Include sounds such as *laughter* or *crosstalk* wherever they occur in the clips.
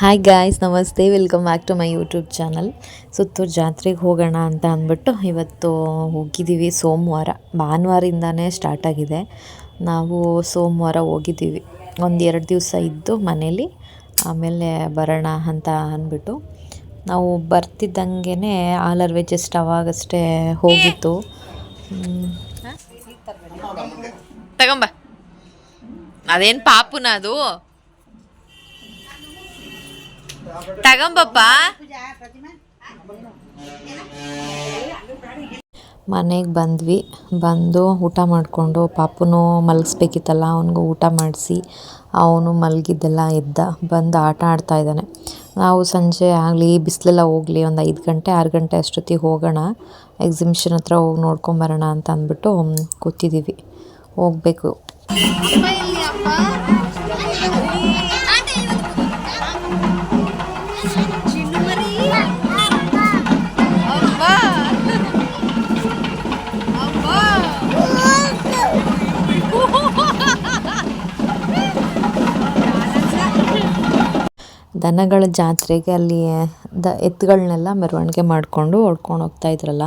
Hi guys ನಮಸ್ತೆ. Welcome back to my YouTube channel Suttur ಜಾತ್ರೆಗೆ ಹೋಗೋಣ ಅಂತ ಅಂದ್ಬಿಟ್ಟು ಇವತ್ತು ಹೋಗಿದ್ದೀವಿ. ಸೋಮವಾರ ಭಾನುವಾರಿಂದನೇ ಸ್ಟಾರ್ಟ್ ಆಗಿದೆ. ನಾವು ಸೋಮವಾರ ಹೋಗಿದ್ದೀವಿ. ಒಂದು ಎರಡು ದಿವಸ ಇದ್ದು ಮನೇಲಿ, ಆಮೇಲೆ ಬರೋಣ ಅಂತ ಅಂದ್ಬಿಟ್ಟು. ನಾವು ಬರ್ತಿದ್ದಂಗೆ ಆಲರ್ವೆ ಜಸ್ಟ್ ಅವಾಗಷ್ಟೇ ಹೋಗಿತ್ತು. ತಗೊಂಬ. ಅದೇನು ಪಾಪುನ ಅದು? ತಗೊಂಬಪ್ಪ. ಮನೆಗೆ ಬಂದ್ವಿ ಬಂದು ಊಟ ಮಾಡಿಕೊಂಡು ಪಾಪುನು ಮಲಗಿಸ್ಬೇಕಿತ್ತಲ್ಲ ಅವನಿಗೂ ಊಟ ಮಾಡಿಸಿ ಅವನು ಮಲಗಿದ್ದೆಲ್ಲ ಎದ್ದ ಬಂದು ಆಟ ಆಡ್ತಾ ಇದ್ದಾನೆ. ನಾವು ಸಂಜೆ ಆಗಲಿ ಬಿಸಿಲೆಲ್ಲ ಹೋಗಲಿ ಒಂದು ಐದು ಗಂಟೆ ಆರು ಗಂಟೆ ಅಷ್ಟೊತ್ತಿಗೆ ಹೋಗೋಣ ಎಕ್ಸಿಬಿಷನ್ ಹತ್ರ ಹೋಗಿ ನೋಡ್ಕೊಂಬರೋಣ ಅಂತ ಅಂದ್ಬಿಟ್ಟು ಕೂತಿದ್ದೀವಿ ಹೋಗಬೇಕು. ದನಗಳ ಜಾತ್ರೆಗೆ ಅಲ್ಲಿ ದ ಎತ್ತುಗಳನ್ನೆಲ್ಲ ಮೆರವಣಿಗೆ ಮಾಡಿಕೊಂಡು ಹೊಡ್ಕೊಂಡು ಹೋಗ್ತಾ ಇದ್ರಲ್ಲ.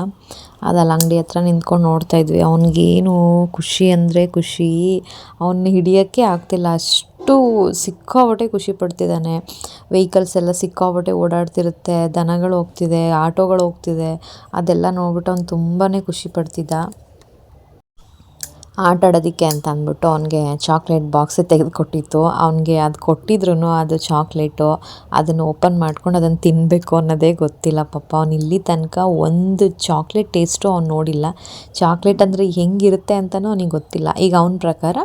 ಅದು ಅಲ್ಲಿ ಅಂಗಡಿ ಹತ್ರ ನಿಂತ್ಕೊಂಡು ನೋಡ್ತಾ ಇದ್ವಿ. ಅವ್ನಿಗೇನು ಖುಷಿ ಅಂದರೆ ಖುಷಿ. ಅವನ್ನ ಹಿಡಿಯೋಕ್ಕೆ ಆಗ್ತಿಲ್ಲ. ಅಷ್ಟು ಸಿಕ್ಕಾಪಟ್ಟೆ ಖುಷಿ ಪಡ್ತಿದ್ದಾನೆ. ವೆಹಿಕಲ್ಸ್ ಎಲ್ಲ ಸಿಕ್ಕಾಪಟ್ಟೆ ಓಡಾಡ್ತಿರುತ್ತೆ. ದನಗಳು ಹೋಗ್ತಿದೆ, ಆಟೋಗಳು ಹೋಗ್ತಿದೆ. ಅದೆಲ್ಲ ನೋಡ್ಬಿಟ್ಟು ಅವ್ನು ತುಂಬಾ ಖುಷಿ ಪಡ್ತಿದ್ದ. ಆಟ ಆಡೋದಕ್ಕೆ ಅಂತ ಅಂದ್ಬಿಟ್ಟು ಅವನಿಗೆ ಚಾಕ್ಲೇಟ್ ಬಾಕ್ಸ್ ತೆಗೆದುಕೊಟ್ಟಿತ್ತು. ಅವನಿಗೆ ಅದು ಕೊಟ್ಟಿದ್ರು ಅದು ಚಾಕ್ಲೇಟು, ಅದನ್ನು ಓಪನ್ ಮಾಡ್ಕೊಂಡು ಅದನ್ನು ತಿನ್ನಬೇಕು ಅನ್ನೋದೇ ಗೊತ್ತಿಲ್ಲ ಪಾಪ. ಅವನು ಇಲ್ಲಿ ತನಕ ಒಂದು ಚಾಕ್ಲೇಟ್ ಟೇಸ್ಟು ಅವ್ನು ನೋಡಿಲ್ಲ. ಚಾಕ್ಲೇಟ್ ಅಂದರೆ ಹೆಂಗಿರುತ್ತೆ ಅಂತಲೂ ಅವನಿಗೆ ಗೊತ್ತಿಲ್ಲ. ಈಗ ಅವನ ಪ್ರಕಾರ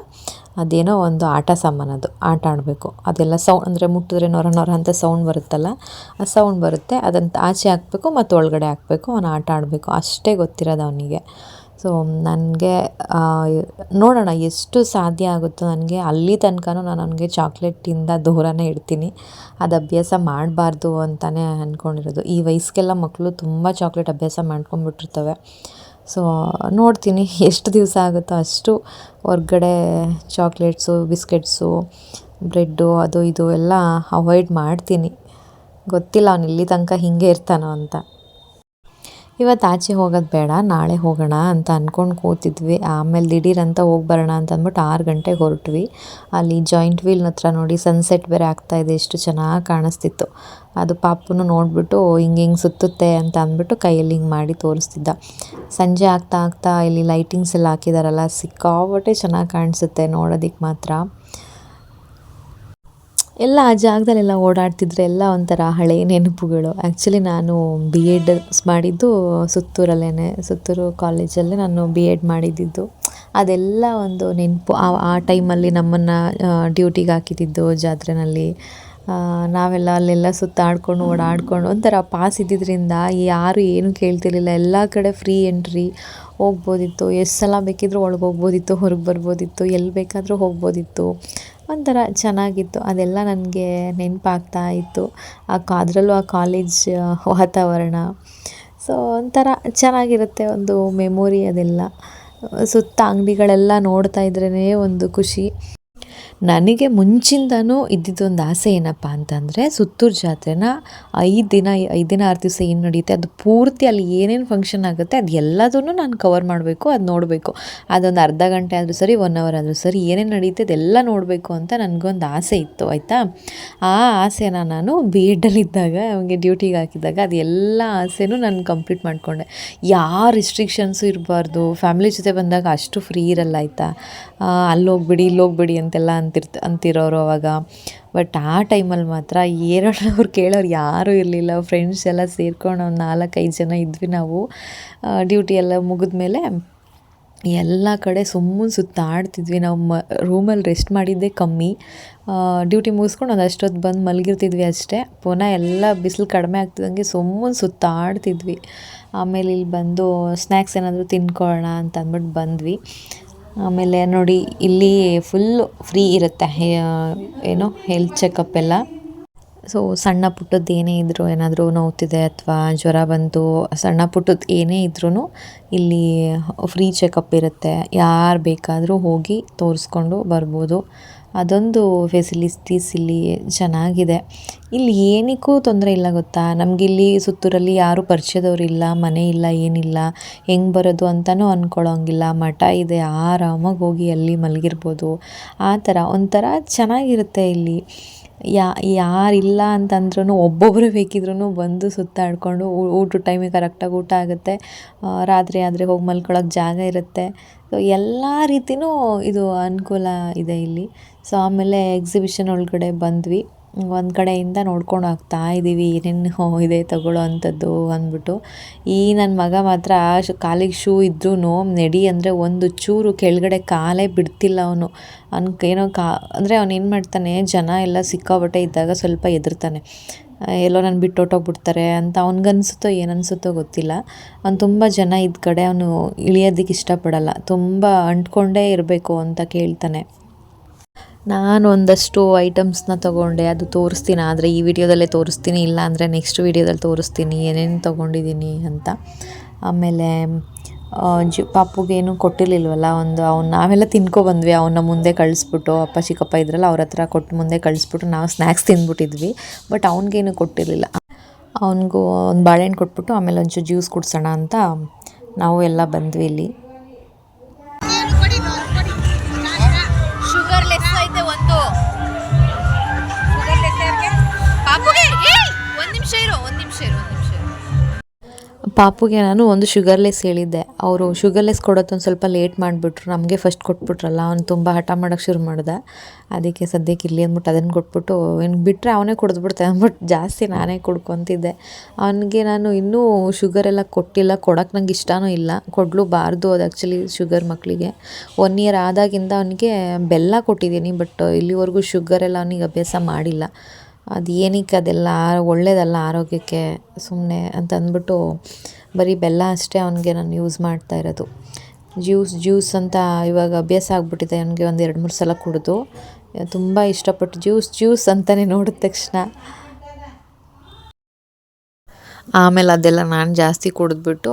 ಅದೇನೋ ಒಂದು ಆಟ ಅದು, ಆಟ ಆಡಬೇಕು. ಅದೆಲ್ಲ ಸೌ, ಅಂದರೆ ಮುಟ್ಟಿದ್ರೆ ನೊರ ನೊರ ಅಂತ ಸೌಂಡ್ ಬರುತ್ತಲ್ಲ, ಆ ಸೌಂಡ್ ಬರುತ್ತೆ. ಅದನ್ನು ಆಚೆ ಹಾಕಬೇಕು ಮತ್ತು ಒಳಗಡೆ ಹಾಕಬೇಕು, ಅವನು ಆಟ ಆಡಬೇಕು. ಅಷ್ಟೇ ಗೊತ್ತಿರೋದು ಅವನಿಗೆ. ಸೊ ನನಗೆ ನೋಡೋಣ ಎಷ್ಟು ಸಾಧ್ಯ ಆಗುತ್ತೋ ನನಗೆ, ಅಲ್ಲಿ ತನಕನೂ ನಾನು ಅವನಿಗೆ ಚಾಕ್ಲೇಟಿಂದ ದೂರನೇ ಇಡ್ತೀನಿ ಅದು ಅಭ್ಯಾಸ ಮಾಡಬಾರ್ದು ಅಂತಲೇ ಅಂದ್ಕೊಂಡಿರೋದು ಈ ವಯಸ್ಸಿಗೆಲ್ಲ ಮಕ್ಕಳು ತುಂಬ ಚಾಕ್ಲೇಟ್ ಅಭ್ಯಾಸ ಮಾಡ್ಕೊಂಡ್ಬಿಟ್ಟಿರ್ತವೆ. ಸೊ ನೋಡ್ತೀನಿ ಎಷ್ಟು ದಿವಸ ಆಗುತ್ತೋ ಅಷ್ಟು ಹೊರ್ಗಡೆ ಚಾಕ್ಲೇಟ್ಸು, ಬಿಸ್ಕೆಟ್ಸು, ಬ್ರೆಡ್ಡು, ಅದು ಇದು ಎಲ್ಲ ಅವಾಯ್ಡ್ ಮಾಡ್ತೀನಿ. ಗೊತ್ತಿಲ್ಲ ಅವನು ಇಲ್ಲಿ ತನಕ ಹಿಂಗೆ ಇರ್ತಾನೋ ಅಂತ. ಇವತ್ತು ಆಚೆ ಹೋಗೋದು ಬೇಡ, ನಾಳೆ ಹೋಗೋಣ ಅಂತ ಅಂದ್ಕೊಂಡು ಕೂತಿದ್ವಿ. ಆಮೇಲೆ ದಿಢೀರ್ ಅಂತ ಹೋಗಿ ಬರೋಣ ಅಂತ ಅಂದ್ಬಿಟ್ಟು ಆರು ಗಂಟೆಗೆ ಹೊರಟ್ವಿ. ಅಲ್ಲಿ ಜಾಯಿಂಟ್ ವೀಲ್ ಹತ್ರ ನೋಡಿ ಸನ್ಸೆಟ್ ಬೇರೆ ಇದೆ ಎಷ್ಟು ಚೆನ್ನಾಗಿ ಕಾಣಿಸ್ತಿತ್ತು. ಅದು ಪಾಪುನು ನೋಡಿಬಿಟ್ಟು ಹಿಂಗೆ ಹಿಂಗೆ ಸುತ್ತುತ್ತೆ ಅಂತ ಅಂದ್ಬಿಟ್ಟು ಕೈಯಲ್ಲಿ ಹಿಂಗೆ ಮಾಡಿ ತೋರಿಸ್ತಿದ್ದ. ಸಂಜೆ ಆಗ್ತಾ ಆಗ್ತಾ ಇಲ್ಲಿ ಲೈಟಿಂಗ್ಸ್ ಎಲ್ಲ ಹಾಕಿದಾರಲ್ಲ, ಸಿಕ್ಕಾಪಟ್ಟೆ ಚೆನ್ನಾಗಿ ಕಾಣಿಸುತ್ತೆ ನೋಡೋದಕ್ಕೆ ಮಾತ್ರ. ಎಲ್ಲ ಆ ಜಾಗದಲ್ಲೆಲ್ಲ ಓಡಾಡ್ತಿದ್ರೆ ಎಲ್ಲ ಒಂಥರ ಹಳೆಯ ನೆನಪುಗಳು. ಆ್ಯಕ್ಚುಲಿ ನಾನು ಬಿ ಎಡ್ ಮಾಡಿದ್ದು ಸುತ್ತೂರಲ್ಲೇ ಸುತ್ತೂರು ಕಾಲೇಜಲ್ಲೇ ನಾನು ಬಿ ಎಡ್ ಮಾಡಿದ್ದಿದ್ದು. ಅದೆಲ್ಲ ಒಂದು ನೆನಪು. ಆ ಆ ಟೈಮಲ್ಲಿ ನಮ್ಮನ್ನು ಡ್ಯೂಟಿಗೆ ಹಾಕಿದ್ದಿದ್ದು ಜಾತ್ರೆನಲ್ಲಿ. ನಾವೆಲ್ಲ ಅಲ್ಲೆಲ್ಲ ಸುತ್ತಾಡ್ಕೊಂಡು, ಓಡಾಡ್ಕೊಂಡು ಒಂಥರ ಪಾಸ್ ಇದ್ದಿದ್ದರಿಂದ ಯಾರು ಏನು ಕೇಳ್ತಿರ್ಲಿಲ್ಲ. ಎಲ್ಲ ಕಡೆ ಫ್ರೀ ಎಂಟ್ರಿ ಹೋಗ್ಬೋದಿತ್ತು. ಎಷ್ಟು ಸಲ ಬೇಕಿದ್ರೂ ಒಳಗೆ ಹೋಗ್ಬೋದಿತ್ತು, ಹೊರಗೆ ಬರ್ಬೋದಿತ್ತು. ಎಲ್ಲಿ ಬೇಕಾದರೂ ಹೋಗ್ಬೋದಿತ್ತು. ಒಂಥರ ಚೆನ್ನಾಗಿತ್ತು. ಅದೆಲ್ಲ ನನಗೆ ನೆನಪಾಗ್ತಾ ಇತ್ತು. ಆ ಕಾ ಅದರಲ್ಲೂ ಆ ಕಾಲೇಜ್ ವಾತಾವರಣ. ಸೊ ಒಂಥರ ಚೆನ್ನಾಗಿರುತ್ತೆ ಒಂದು ಮೆಮೊರಿ ಅದೆಲ್ಲ. ಸುತ್ತ ಅಂಗಡಿಗಳೆಲ್ಲ ನೋಡ್ತಾ ಇದ್ರೇ ಒಂದು ಖುಷಿ. ನನಗೆ ಮುಂಚಿಂದನೂ ಇದ್ದಿದ್ದೊಂದು ಆಸೆ ಏನಪ್ಪ ಅಂತಂದರೆ ಸುತ್ತೂರು ಜಾತ್ರೆನ ಐದು ದಿನ ಐದು ದಿನ ಆರು ದಿವಸ ಏನು ನಡೆಯುತ್ತೆ ಅದು ಪೂರ್ತಿ ಅಲ್ಲಿ ಏನೇನು ಫಂಕ್ಷನ್ ಆಗುತ್ತೆ ಅದು ಎಲ್ಲದನ್ನು ನಾನು ಕವರ್ ಮಾಡಬೇಕು, ಅದು ನೋಡಬೇಕು. ಅದೊಂದು ಅರ್ಧ ಗಂಟೆ ಆದರೂ ಸರಿ ಒನ್ ಅವರ್ ಆದರೂ ಸರಿ, ಏನೇನು ನಡೆಯುತ್ತೆ ಅದೆಲ್ಲ ನೋಡಬೇಕು ಅಂತ ನನಗೊಂದು ಆಸೆ ಇತ್ತು, ಆಯಿತಾ? ಆ ಆಸೆನ ನಾನು ಬಿ ಎಡ್ಡಲ್ಲಿದ್ದಾಗ ಅವನಿಗೆ ಡ್ಯೂಟಿಗೆ ಹಾಕಿದಾಗ ಅದೆಲ್ಲ ಆಸೆನೂ ನಾನು ಕಂಪ್ಲೀಟ್ ಮಾಡಿಕೊಂಡೆ. ಯಾವ ರಿಸ್ಟ್ರಿಕ್ಷನ್ಸು ಇರಬಾರ್ದು? ಫ್ಯಾಮಿಲಿ ಜೊತೆ ಬಂದಾಗ ಅಷ್ಟು ಫ್ರೀ ಇರಲ್ಲ, ಆಯಿತಾ? ಅಲ್ಲಿ ಹೋಗ್ಬಿಡಿ ಇಲ್ಲಿ ಹೋಗ್ಬಿಡಿ ಅಂತೆಲ್ಲ ಅಂತಿರ್ತ ಅಂತಿರೋರು ಅವಾಗ. ಬಟ್ ಆ ಟೈಮಲ್ಲಿ ಮಾತ್ರ ಏರೋಳವ್ರು ಕೇಳೋರು ಯಾರೂ ಇರಲಿಲ್ಲ. ಫ್ರೆಂಡ್ಸ್ ಎಲ್ಲ ಸೇರ್ಕೊಂಡು ಒಂದು ನಾಲ್ಕೈದು ಜನ ಇದ್ವಿ ನಾವು. ಡ್ಯೂಟಿ ಎಲ್ಲ ಮುಗಿದ್ಮೇಲೆ ಎಲ್ಲ ಕಡೆ ಸುಮ್ಮನೆ ಸುತ್ತಾಡ್ತಿದ್ವಿ. ನಾವು ಮ ರೂಮಲ್ಲಿ ರೆಸ್ಟ್ ಮಾಡಿದ್ದೇ ಕಮ್ಮಿ. ಡ್ಯೂಟಿ ಮುಗಿಸ್ಕೊಂಡು ಒಂದು ಅಷ್ಟೊತ್ತು ಬಂದು ಮಲಗಿರ್ತಿದ್ವಿ ಅಷ್ಟೇ. ಪುನಃ ಎಲ್ಲ ಬಿಸಿಲು ಕಡಿಮೆ ಆಗ್ತಿದ್ದಂಗೆ ಸುಮ್ಮನೆ ಸುತ್ತಾಡ್ತಿದ್ವಿ. ಆಮೇಲೆ ಇಲ್ಲಿ ಬಂದು ಸ್ನ್ಯಾಕ್ಸ್ ಏನಾದರೂ ತಿನ್ಕೊಳ್ಳೋಣ ಅಂತ ಅಂದ್ಬಿಟ್ಟು ಬಂದ್ವಿ. ಆಮೇಲೆ ನೋಡಿ, ಇಲ್ಲಿ ಫುಲ್ಲು ಫ್ರೀ ಇರುತ್ತೆ ಏನು ಹೆಲ್ತ್ ಚೆಕಪ್ ಎಲ್ಲ. ಸೊ ಸಣ್ಣ ಪುಟ್ಟದ್ದು ಏನೇ ಇದ್ದರೂ ಏನಾದರೂ ನೋವುತ್ತಿದೆ ಅಥವಾ ಜ್ವರ ಬಂತು ಸಣ್ಣ ಪುಟ್ಟದ್ದು ಏನೇ ಇದ್ರೂ ಇಲ್ಲಿ ಫ್ರೀ ಚೆಕಪ್ ಇರುತ್ತೆ. ಯಾರು ಬೇಕಾದರೂ ಹೋಗಿ ತೋರಿಸ್ಕೊಂಡು ಬರ್ಬೋದು. ಅದೊಂದು ಫೆಸಿಲಿಟೀಸ್ ಇಲ್ಲಿ ಚೆನ್ನಾಗಿದೆ. ಇಲ್ಲಿ ಏನಕ್ಕೂ ತೊಂದರೆ ಇಲ್ಲ ಗೊತ್ತಾ? ನಮಗಿಲ್ಲಿ ಸುತ್ತೂರಲ್ಲಿ ಯಾರೂ ಪರಿಚಯದವ್ರು ಇಲ್ಲ, ಮನೆ ಇಲ್ಲ, ಏನಿಲ್ಲ. ಹೆಂಗೆ ಬರೋದು ಅಂತಲೂ ಅಂದ್ಕೊಳ್ಳೋಂಗಿಲ್ಲ ಮಠ ಇದೆ, ಆರಾಮಾಗಿ ಹೋಗಿ ಅಲ್ಲಿ ಮಲಗಿರ್ಬೋದು. ಆ ಥರ ಒಂಥರ ಚೆನ್ನಾಗಿರುತ್ತೆ ಇಲ್ಲಿ. ಯಾ, ಯಾರಿಲ್ಲ ಅಂತಂದ್ರೂ ಒಬ್ಬೊಬ್ಬರು ಬೇಕಿದ್ರೂ ಬಂದು ಸುತ್ತಾಡಿಕೊಂಡು ಊಟ ಟೈಮಿಗೆ ಕರೆಕ್ಟಾಗಿ ಊಟ ಆಗುತ್ತೆ. ರಾತ್ರಿ ಆದರೆ ಹೋಗಿ ಮಲ್ಕೊಳ್ಳೋಕೆ ಜಾಗ ಇರುತ್ತೆ. ಸೊ ಎಲ್ಲ ರೀತಿಯೂ ಇದು ಅನುಕೂಲ ಇದೆ ಇಲ್ಲಿ. ಸೊ ಆಮೇಲೆ ಎಕ್ಸಿಬಿಷನ್ ಒಳಗಡೆ ಬಂದ್ವಿ. ಒಂದು ಕಡೆಯಿಂದ ನೋಡ್ಕೊಂಡು ಹೋಗ್ತಾ ಇದ್ದೀವಿ ಏನೇನು ಇದೆ ತಗೊಳ್ಳೋ ಅಂಥದ್ದು ಅಂದ್ಬಿಟ್ಟು. ಈ ನನ್ನ ಮಗ ಮಾತ್ರ ಶ್, ಕಾಲಿಗೆ ಶೂ ಇದ್ರೂ ನೆಡಿ ಅಂದರೆ ಒಂದು ಚೂರು ಕೆಳಗಡೆ ಕಾಲೇ ಬಿಡ್ತಿಲ್ಲ ಅವನು. ಅವ್ನ ಏನೋ ಕಾ, ಅಂದರೆ ಅವ್ನು ಏನು ಮಾಡ್ತಾನೆ, ಜನ ಎಲ್ಲ ಸಿಕ್ಕಾಬಟ್ಟೆ ಇದ್ದಾಗ ಸ್ವಲ್ಪ ಎದುರ್ತಾನೆ ಎಲ್ಲೋ ನಾನು ಬಿಟ್ಟು ಅಂತ ಅವ್ನಿಗನ್ಸುತ್ತೋ ಏನನ್ಸುತ್ತೋ ಗೊತ್ತಿಲ್ಲ. ಅವ್ನು ತುಂಬ ಜನ ಇದ್ದ ಕಡೆ ಅವನು ಇಳಿಯೋದಕ್ಕೆ ಇಷ್ಟಪಡಲ್ಲ. ತುಂಬ ಅಂಟ್ಕೊಂಡೇ ಇರಬೇಕು ಅಂತ ಕೇಳ್ತಾನೆ. ನಾನು ಒಂದಷ್ಟು ಐಟಮ್ಸ್ನ ತೊಗೊಂಡೆ, ಅದು ತೋರಿಸ್ತೀನಿ. ಆದರೆ ಈ ವಿಡಿಯೋದಲ್ಲೇ ತೋರಿಸ್ತೀನಿ, ಇಲ್ಲ ಅಂದರೆ ನೆಕ್ಸ್ಟ್ ವಿಡಿಯೋದಲ್ಲಿ ತೋರಿಸ್ತೀನಿ, ಏನೇನು ತೊಗೊಂಡಿದ್ದೀನಿ ಅಂತ. ಆಮೇಲೆ ಜಿ ಪಾಪುಗೇನು ಕೊಟ್ಟಿರಲಿಲ್ವಲ್ಲ, ಒಂದು ಅವ್ನು, ನಾವೆಲ್ಲ ತಿನ್ಕೊ ಬಂದ್ವಿ. ಅವನ್ನ ಮುಂದೆ ಕಳಿಸ್ಬಿಟ್ಟು, ಅಪ್ಪ, ಚಿಕ್ಕಪ್ಪ ಇದ್ರಲ್ಲ, ಅವ್ರ ಹತ್ರ ಕೊಟ್ಟು ಮುಂದೆ ಕಳಿಸ್ಬಿಟ್ಟು ನಾವು ಸ್ನ್ಯಾಕ್ಸ್ ತಿಂದ್ಬಿಟ್ಟಿದ್ವಿ ಬಟ್ ಅವ್ನಿಗೇನು ಕೊಟ್ಟಿರಲಿಲ್ಲ. ಅವನಿಗೂ ಒಂದು ಬಾಳೆಹಣ್ಣು ಕೊಟ್ಬಿಟ್ಟು, ಆಮೇಲೆ ಒಂಚೂರು ಜ್ಯೂಸ್ ಕುಡ್ಸೋಣ ಅಂತ ನಾವು ಎಲ್ಲ ಬಂದ್ವಿ ಇಲ್ಲಿ. ಪಾಪುಗೆ ನಾನು ಒಂದು ಶುಗರ್ಲೆಸ್ ಹೇಳಿದ್ದೆ. ಅವರು ಶುಗರ್ಲೆಸ್ ಕೊಡೋದೊಂದು ಸ್ವಲ್ಪ ಲೇಟ್ ಮಾಡಿಬಿಟ್ರು. ನಮಗೆ ಫಸ್ಟ್ ಕೊಟ್ಬಿಟ್ರಲ್ಲ, ಅವ್ನು ತುಂಬ ಹಠ ಮಾಡೋಕ್ಕೆ ಶುರು ಮಾಡ್ದೆ. ಅದಕ್ಕೆ ಸದ್ಯಕ್ಕೆ ಇರಲಿ ಅಂದ್ಬಿಟ್ಟು ಅದನ್ನು ಕೊಟ್ಬಿಟ್ಟು ಇನ್ನು ಬಿಟ್ಟರೆ ಅವನೇ ಕುಡಿದ್ಬಿಡ್ತಾನೆ ಅಂದ್ಬಿಟ್ಟು ಜಾಸ್ತಿ ನಾನೇ ಕುಡ್ಕೊತಿದ್ದೆ. ಅವನಿಗೆ ನಾನು ಇನ್ನೂ ಶುಗರ್ ಎಲ್ಲ ಕೊಟ್ಟಿಲ್ಲ ಕೊಡೋಕ್ಕೆ ನಂಗೆ ಇಷ್ಟನೂ ಇಲ್ಲ. ಕೊಡಲೂಬಾರ್ದು ಅದು ಆ್ಯಕ್ಚುಲಿ ಶುಗರ್ ಮಕ್ಕಳಿಗೆ ಒನ್ ಇಯರ್ ಆದಾಗಿಂದ ಅವನಿಗೆ ಬೆಲ್ಲ ಕೊಟ್ಟಿದ್ದೀನಿ ಬಟ್ ಇಲ್ಲಿವರೆಗೂ ಶುಗರ್ ಎಲ್ಲ ಅವನಿಗೆ ಅಭ್ಯಾಸ ಮಾಡಿಲ್ಲ. ಅದು ಏನಕ್ಕೆ ಅದೆಲ್ಲ ಒಳ್ಳೆಯದಲ್ಲ ಆರೋಗ್ಯಕ್ಕೆ ಸುಮ್ಮನೆ ಅಂತ ಅಂದ್ಬಿಟ್ಟು ಬರೀ ಬೆಲ್ಲ ಅಷ್ಟೇ ಅವನಿಗೆ ನಾನು ಯೂಸ್ ಮಾಡ್ತಾ ಇರೋದು. ಜ್ಯೂಸ್ ಜ್ಯೂಸ್ ಅಂತ ಇವಾಗ ಅಭ್ಯಾಸ ಆಗಿಬಿಟ್ಟಿದೆ. ಅವನಿಗೆ ಒಂದು ಎರಡು ಮೂರು ಸಲ ಕುಡಿದು. ತುಂಬ ಇಷ್ಟಪಟ್ಟು ಜ್ಯೂಸ್ ಜ್ಯೂಸ್ ಅಂತಲೇ ನೋಡಿದ ತಕ್ಷಣ. ಆಮೇಲೆ ಅದೆಲ್ಲ ನಾನು ಜಾಸ್ತಿ ಕುಡಿದ್ಬಿಟ್ಟು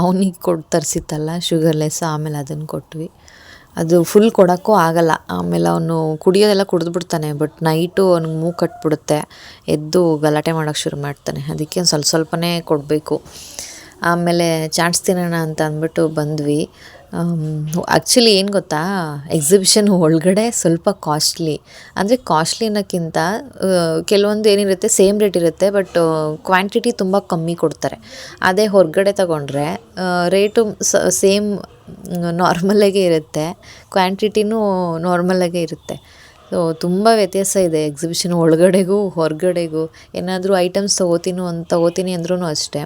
ಅವನಿಗೆ ಕೊಟ್ಟು ತರಿಸಿತ್ತಲ್ಲ ಶುಗರ್ಲೆಸ್ ಆಮೇಲೆ ಅದನ್ನು ಕೊಟ್ವಿ. ಅದು ಫುಲ್ ಕೊಡೋಕ್ಕೂ ಆಗಲ್ಲ. ಆಮೇಲೆ ಅವನು ಕುಡಿಯೋದೆಲ್ಲ ಕುಡಿದ್ಬಿಡ್ತಾನೆ ಬಟ್ ನೈಟು ಅವ್ನಿಗೆ ಮೂ ಕಟ್ಬಿಡುತ್ತೆ. ಎದ್ದು ಗಲಾಟೆ ಮಾಡೋಕ್ಕೆ ಶುರು ಮಾಡ್ತಾನೆ. ಅದಕ್ಕೆ ಸ್ವಲ್ಪ ಸ್ವಲ್ಪನೇ ಕೊಡಬೇಕು. ಆಮೇಲೆ ಚಾಟ್ಸ್ ತಿನ್ನೋಣ ಅಂತ ಅಂದ್ಬಿಟ್ಟು ಬಂದ್ವಿ. ಆ್ಯಕ್ಚುಲಿ ಏನು ಗೊತ್ತಾ? ಎಕ್ಸಿಬಿಷನ್ ಒಳಗಡೆ ಸ್ವಲ್ಪ ಕಾಸ್ಟ್ಲಿ ಅಂದರೆ ಕಾಸ್ಟ್ಲಿ ಅನ್ನೋಕ್ಕಿಂತ ಕೆಲವೊಂದು ಏನಿರುತ್ತೆ ಸೇಮ್ ರೇಟ್ ಇರುತ್ತೆ ಬಟ್ ಕ್ವಾಂಟಿಟಿ ತುಂಬ ಕಮ್ಮಿ ಕೊಡ್ತಾರೆ. ಅದೇ ಹೊರಗಡೆ ತಗೊಂಡ್ರೆ ರೇಟು ಸೇಮ್ ನಾರ್ಮಲಾಗೇ ಇರುತ್ತೆ. ಕ್ವಾಂಟಿಟಿನೂ ನಾರ್ಮಲಾಗೇ ಇರುತ್ತೆ. ಸೊ ತುಂಬ ವ್ಯತ್ಯಾಸ ಇದೆ ಎಕ್ಸಿಬಿಷನ್ ಒಳಗಡೆಗೂ, ಹೊರಗಡೆಗೂ. ಏನಾದರೂ ಐಟಮ್ಸ್ ತೊಗೋತೀನಿ ಅಂತ ತೊಗೋತೀನಿ ಅಂದ್ರೂ ಅಷ್ಟೇ.